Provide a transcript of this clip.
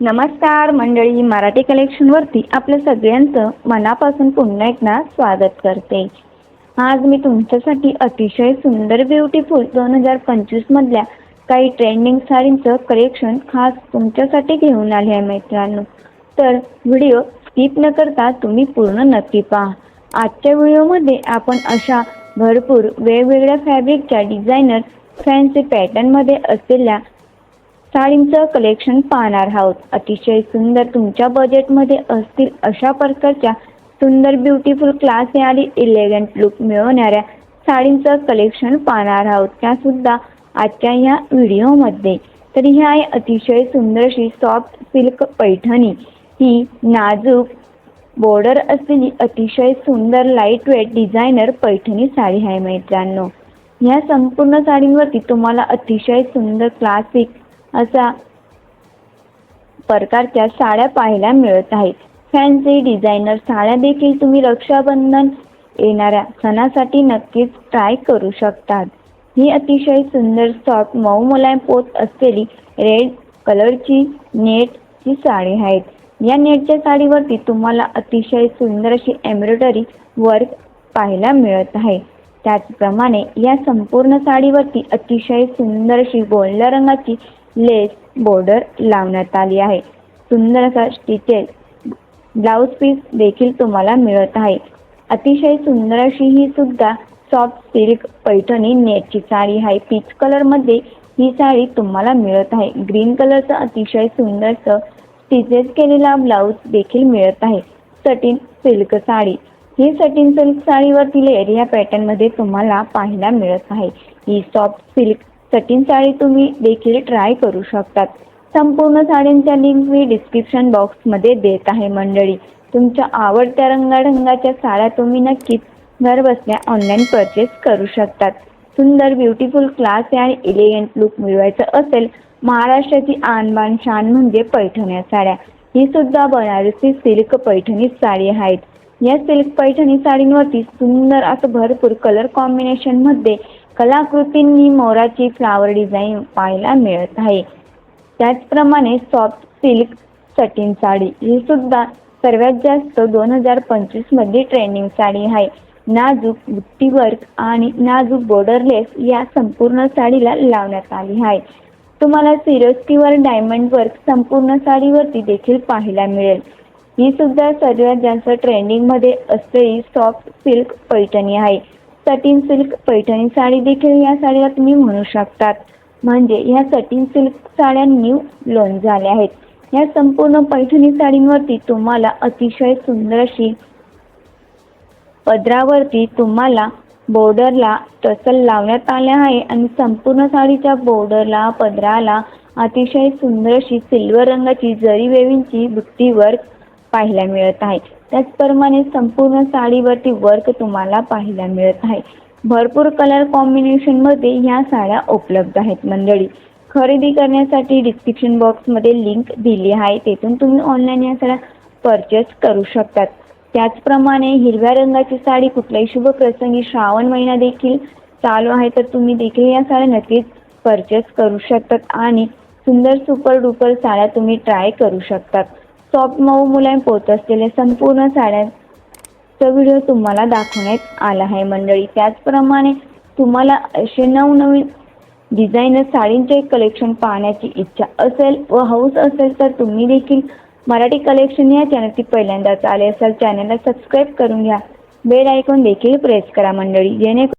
नमस्कार मंडळी मराठी कलेक्शनवरती आपल्या सगळ्यांचं मनापासून पुन्हा एकदा स्वागत करते. आज मी तुमच्यासाठी अतिशय सुंदर ब्युटिफुल दोन हजार पंचवीसमधल्या काही ट्रेंडिंग साडींचं कलेक्शन खास तुमच्यासाठी घेऊन आले आहे मित्रांनो. तर व्हिडिओ स्किप न करता तुम्ही पूर्ण नक्की पहा. आजच्या व्हिडिओमध्ये आपण अशा भरपूर वेगवेगळ्या फॅब्रिकच्या डिझायनर फॅन्सी पॅटर्नमध्ये असलेल्या साडींचं कलेक्शन पाहणार आहोत. अतिशय सुंदर तुमच्या बजेटमध्ये असतील अशा प्रकारच्या सुंदर ब्युटिफुल क्लास आणि इलेगंट लुक मिळवणाऱ्या साडींचं कलेक्शन पाहणार आहोत. त्यासुद्धा आजच्या या व्हिडिओमध्ये तर ही आहे अतिशय सुंदर अशी सॉफ्ट सिल्क पैठणी. ही नाजूक बॉर्डर असलेली अतिशय सुंदर light weight designer Paithani sari आहे मित्रांनो. ह्या संपूर्ण साडींवरती तुम्हाला अतिशय सुंदर क्लासिक असा प्रकारच्या साड्या पाहायला मिळत आहेत. फॅन्सी डिझायनर साड्या देखील तुम्ही रक्षाबंधन येणाऱ्या सणासाठी नक्कीच ट्राय करू शकतात. ही अतिशय सुंदर सॉफ्ट मऊ मुलायम पोत असलेली रेड कलरची नेटची साडी आहेत. या नेटच्या साडीवरती तुम्हाला अतिशय सुंदर अशी एम्ब्रॉयडरी वर्क पाहायला मिळत आहे. त्याचप्रमाणे या संपूर्ण साडीवरती अतिशय सुंदर अशी गोल्ड रंगाची लेस बॉर्डर लावण्यात आली आहे. सुंदर असा स्टिचेस ब्लाऊज पीस देखील तुम्हाला मिळत आहे. अतिशय सुंदर अशी ही सुद्धा सॉफ्ट सिल्क पैठणी नेटची साडी आहे. पीच कलरमध्ये ही साडी तुम्हाला मिळत आहे. ग्रीन कलरचं अतिशय सुंदरचं स्टिचेस केलेला ब्लाऊज देखील मिळत आहे. Satin silk sari. ही सटीन सिल्क साडीवरती लेअर या पॅटर्नमध्ये तुम्हाला पाहायला मिळत आहे. ही सॉफ्ट सिल्क सटिन साडी तुम्ही देखील ट्राय करू शकतात. संपूर्ण साड्यांच्या लिंक मी डिस्क्रिप्शन बॉक्समध्ये देत आहे मंडळी. तुमच्या आवडत्या रंगाढंगाच्या साड्या तुम्ही नक्कीच घर बसल्या ऑनलाईन परचेस करू शकतात. सुंदर ब्युटिफुल क्लास आणि एलिगंट लुक मिळवायचं असेल महाराष्ट्राची आणबाण शान म्हणजे पैठण्या साड्या. ही सुद्धा बनारसी सिल्क पैठणी साडी आहेत. या सिल्क पैठणी साडींवरती सुंदर असं भरपूर कलर कॉम्बिनेशनमध्ये कलाकृतींनी मोराची फ्लावर डिझाईन पाहायला मिळत आहे. त्याचप्रमाणे सॉफ्ट सिल्क सटिन साडी ही सुद्धा सर्वात जास्त दोन हजार पंचवीसमध्ये ट्रेंडिंग साडी आहे. नाजूक बुट्टी वर्क आणि नाजूक बॉर्डरलेस या संपूर्ण साडीला लावण्यात आली आहे. तुम्हाला सिरोस्कीवर डायमंड वर्क संपूर्ण साडीवरती देखील पाहायला मिळेल. ही सुद्धा सर्वात जास्त ट्रेंडिंगमध्ये असलेली सॉफ्ट सिल्क पैठणी आहे. सटीन सिल्क पैठणी साडी देखील या साडीला तुम्ही म्हणू शकतात. म्हणजे ह्या सटीन सिल्क साड्या न्यू लॉन्च झाल्या आहेत. या संपूर्ण पैठणी साडींवरती तुम्हाला अतिशय सुंदर अशी पदरावरती तुम्हाला बॉर्डरला टसल लावण्यात आले आहे आणि संपूर्ण साडीच्या बॉर्डरला पदराला अतिशय सुंदर अशी सिल्वर रंगाची जरी वेवींची बुट्टीवर पाहायला मिळत आहे. त्याचप्रमाणे संपूर्ण साडीवरती वर्क तुम्हाला पाहायला मिळत आहे. भरपूर कलर कॉम्बिनेशनमध्ये ह्या साड्या उपलब्ध आहेत मंडळी. खरेदी करण्यासाठी डिस्क्रिप्शन बॉक्समध्ये लिंक दिली आहे. तेथून तुम्ही ऑनलाईन या साड्या परचेस करू शकतात. त्याचप्रमाणे हिरव्या रंगाची साडी कुठल्याही शुभ प्रसंगी श्रावण महिना देखील चालू आहे तर तुम्ही देखील या साड्या नक्कीच परचेस करू शकतात. आणि सुंदर सुपर डुपर साड्या तुम्ही ट्राय करू शकतात. सॉफ्ट मऊ मुलायम पोत असलेल्या संपूर्ण साड्यांचा व्हिडिओ तुम्हाला दाखवण्यात आला आहे मंडळी. त्याचप्रमाणे तुम्हाला असे नवनवीन डिझायनर साडींचे कलेक्शन पाहण्याची इच्छा असेल व हौस असेल तर तुम्ही देखील मराठी कलेक्शन या चॅनलची पहिल्यांदाच आले असाल. चॅनलला सबस्क्राईब करून घ्या. बेल आयकॉन देखील प्रेस करा मंडळी. जेणेकरून